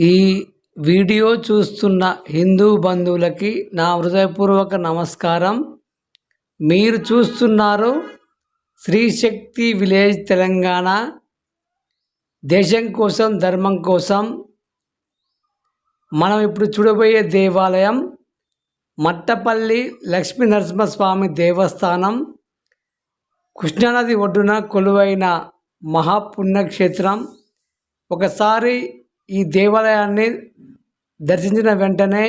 ఈ వీడియో చూస్తున్న హిందూ బంధువులకి నా హృదయపూర్వక నమస్కారం. మీరు చూస్తున్నారు శ్రీశక్తి విలేజ్ తెలంగాణ. దేశం కోసం ధర్మం కోసం మనం ఇప్పుడు చూడబోయే దేవాలయం మట్టపల్లి లక్ష్మీ నరసింహస్వామి దేవస్థానం. కృష్ణానది ఒడ్డున కొలువైన మహాపుణ్యక్షేత్రం. ఒకసారి ఈ దేవాలయాన్ని దర్శించిన వెంటనే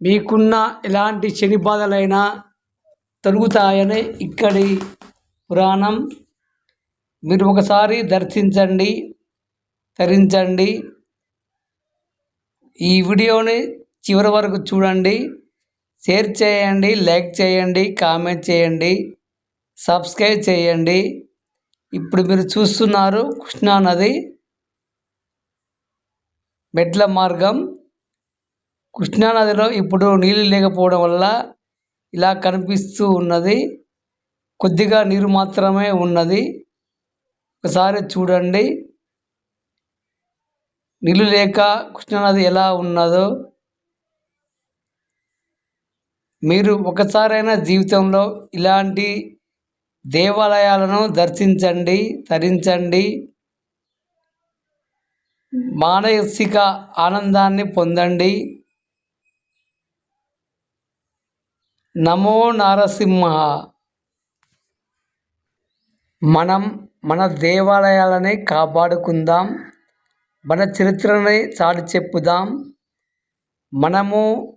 మీకున్న ఎలాంటి శని బాధలైనా తొలుగుతాయని ఇక్కడి పురాణం. మీరు ఒకసారి దర్శించండి తరించండి. ఈ వీడియోని చివరి వరకు చూడండి. షేర్ చేయండి లైక్ చేయండి కామెంట్ చేయండి సబ్స్క్రైబ్ చేయండి. ఇప్పుడు మీరు చూస్తున్నారు కృష్ణానది మెట్ల మార్గం. కృష్ణానదిలో ఇప్పుడు నీళ్ళు లేకపోవడం వల్ల ఇలా కనిపిస్తూ ఉన్నది. కొద్దిగా నీరు మాత్రమే ఉన్నది. ఒకసారి చూడండి. నీళ్ళు లేక కృష్ణానది ఎలా ఉన్నదో. మీరు ఒకసారైనా జీవితంలో ఇలాంటి దేవాలయాలను దర్శించండి తరించండి. మానసిక ఆనందాన్ని పొందండి. నమో నారసింహ. మనం మన దేవాలయాలని కాపాడుకుందాం. మన చరిత్రని చాటి చెప్పుదాం. మనము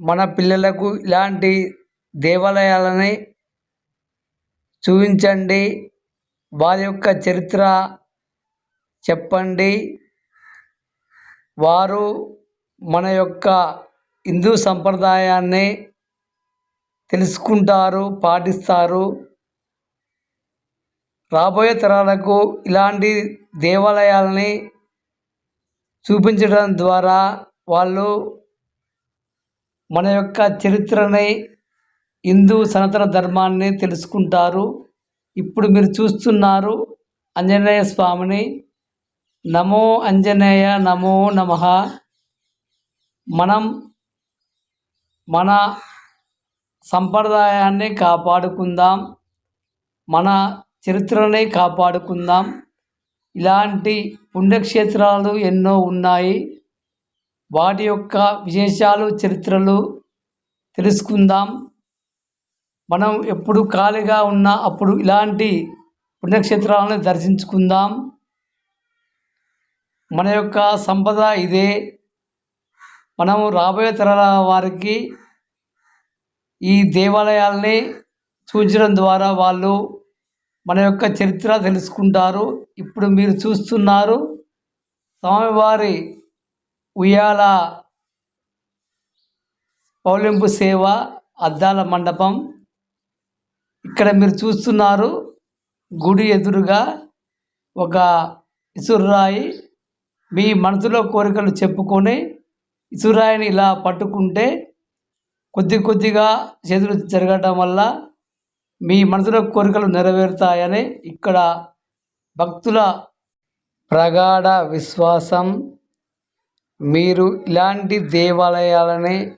మన పిల్లలకు ఇలాంటి దేవాలయాలని చూపించండి. వారి యొక్క చరిత్ర చెప్పండి. వారు మన యొక్క హిందూ సంప్రదాయాన్ని తెలుసుకుంటారు పాటిస్తారు. రాబోయే తరాలకు ఇలాంటి దేవాలయాలని చూపించడం ద్వారా వాళ్ళు మన యొక్క చరిత్రని హిందూ సనాతన ధర్మాన్ని తెలుసుకుంటారు. ఇప్పుడు మీరు చూస్తున్నారు ఆంజనేయ స్వామిని. నమో అంజనేయ నమో నమ. మనం మన సంప్రదాయాన్ని కాపాడుకుందాం. మన చరిత్రని కాపాడుకుందాం. ఇలాంటి పుణ్యక్షేత్రాలు ఎన్నో ఉన్నాయి. వాటి యొక్క విశేషాలు చరిత్రలు తెలుసుకుందాం. మనం ఎప్పుడు ఖాళీగా ఉన్నా అప్పుడు ఇలాంటి పుణ్యక్షేత్రాలను దర్శించుకుందాం. మన యొక్క సంపద ఇదే. మనము రాబోయే తరాల వారికి ఈ దేవాలయాల్ని చూచడం ద్వారా వాళ్ళు మన యొక్క చరిత్ర తెలుసుకుంటారు. ఇప్పుడు మీరు చూస్తున్నారు స్వామివారి ఉయ్యాల పౌలింపు సేవ అద్దాల మండపం. ఇక్కడ మీరు చూస్తున్నారు గుడి ఎదురుగా ఒక ఇసుర్రాయి మీ మనసులో కోరికలు చెప్పుకొని ఇసురాయిని ఇలా పట్టుకుంటే కొద్ది కొద్దిగా చేతులు జరగడం వల్ల మీ మనసులో కోరికలు నెరవేరుతాయని ఇక్కడ భక్తుల ప్రగాఢ విశ్వాసం. మీరు ఇలాంటి దేవాలయాలని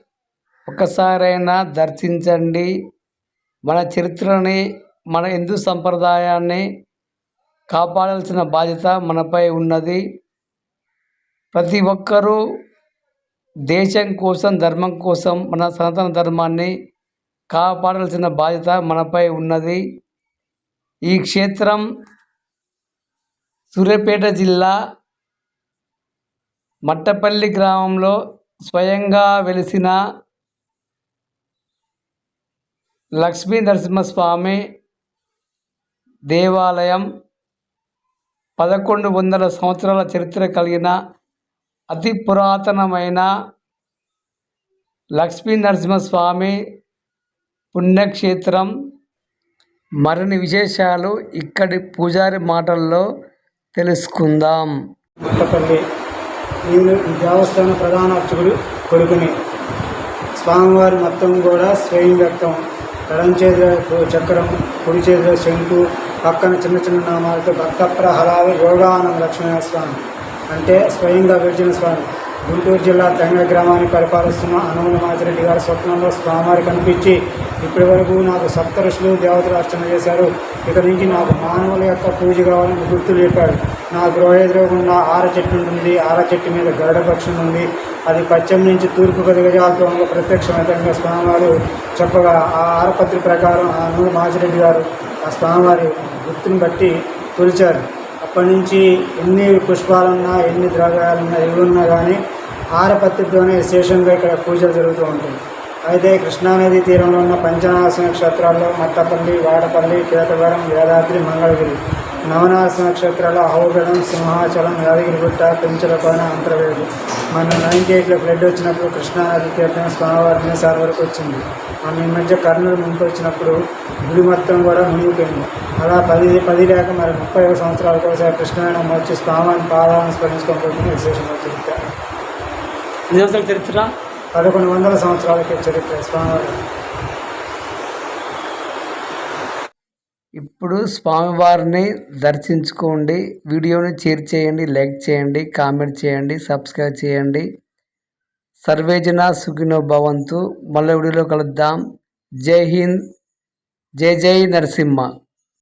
ఒకసారైనా దర్శించండి. మన చరిత్రని మన హిందూ సంప్రదాయాన్ని కాపాడాల్సిన బాధ్యత మనపై ఉన్నది. ప్రతి ఒక్కరూ దేశం కోసం ధర్మం కోసం మన సనాతన ధర్మాన్ని కాపాడాల్సిన బాధ్యత మనపై ఉన్నది. ఈ క్షేత్రం సూర్యాపేట జిల్లా మట్టపల్లి గ్రామంలో స్వయంగా వెలిసిన లక్ష్మీ నరసింహస్వామి దేవాలయం. పదకొండు వందల సంవత్సరాల చరిత్ర కలిగిన అతి పురాతనమైన లక్ష్మీ నరసింహస్వామి పుణ్యక్షేత్రం మరిన్ని విశేషాలు ఇక్కడి పూజారి మాటల్లో తెలుసుకుందాం. మట్టపల్లి ఈ దేవస్థాన ప్రధాన అర్చకుడు కొడుకుని. స్వామివారి మొత్తం కూడా స్వయం వ్యక్తం. ఎడం చేతిలో చక్రం కుడి చేతిలో శంకు పక్కన చిన్న చిన్న నామాలతో భక్త ప్రహ్లాద యోగానంద లక్ష్మీ స్వామి. అంటే స్వయంగా విభజన స్వామి. గుంటూరు జిల్లా తెంగ గ్రామాన్ని పరిపాలిస్తున్న అనుమల మాజిరెడ్డి గారి స్వప్నంలో స్వామివారి కనిపించి ఇప్పటి వరకు నాకు సప్త ఋషులు దేవతలు అర్చన చేశారు. ఇక నుంచి నాకు మానవుల యొక్క పూజ కావాలని గుర్తులు చెప్పాడు. నా గృహ ఎదురుగుండా ఆర చెట్టు ఉంటుంది. ఆర చెట్టు మీద గరుడ పక్షం ఉంది. అది పశ్చిమ నుంచి తూర్పు గదిగజాలతో ప్రత్యక్షమైతంగా స్వామివారు చెప్పగా ఆ ఆరపత్రి ప్రకారం ఆ నూరు మాచిరెడ్డి గారు ఆ స్వామివారి గుర్తుని బట్టి తొలిచారు. అప్పటి నుంచి ఎన్ని పుష్పాలున్నా ఎన్ని ద్రవ్యాలున్నా ఇవి ఉన్నా కానీ ఆరపత్రితోనే విశేషంగా ఇక్కడ పూజలు జరుగుతూ ఉంటాయి. అయితే కృష్ణానది తీరంలో ఉన్న పంచనాశ క్షేత్రాల్లో మట్టపల్లి వాడపల్లి కేతవరం యాదాద్రి మంగళగిరి నవనాశ నక్షత్రాల్లో అహోగడం సింహాచలం యాదగిరిగుట్ట పెంచలకోన అంతర్వేది. మన నైన్టీ ఎయిట్లో ఫ్లడ్ వచ్చినప్పుడు కృష్ణానది తీర్థం స్వామివారి సార్ వరకు వచ్చింది. మన ఈ మధ్య కర్నూలు ముంపు వచ్చినప్పుడు గుడి మొత్తం కూడా మునిగిపోయింది. అలా పది పది లేక మరి ముప్పై సంవత్సరాలకు ఒకసారి కృష్ణాయనం వచ్చి స్వామిని పాదాలను స్మరించుకొని పోతుంది విశేషంగా చరిత్ర. సంవత్సరాల చరిత్ర? పదకొండు వందల సంవత్సరాలకి చరిత్ర స్వామివారి. ఇప్పుడు స్వామివారిని దర్శించుకోండి వీడియోని షేర్ చేయండి లైక్ చేయండి కామెంట్ చేయండి సబ్స్క్రైబ్ చేయండి. సర్వేజన సుఖినో భవంతు. మళ్ళీ వీడియోలో కలుద్దాం. జై హింద్. జై జై నరసింహ.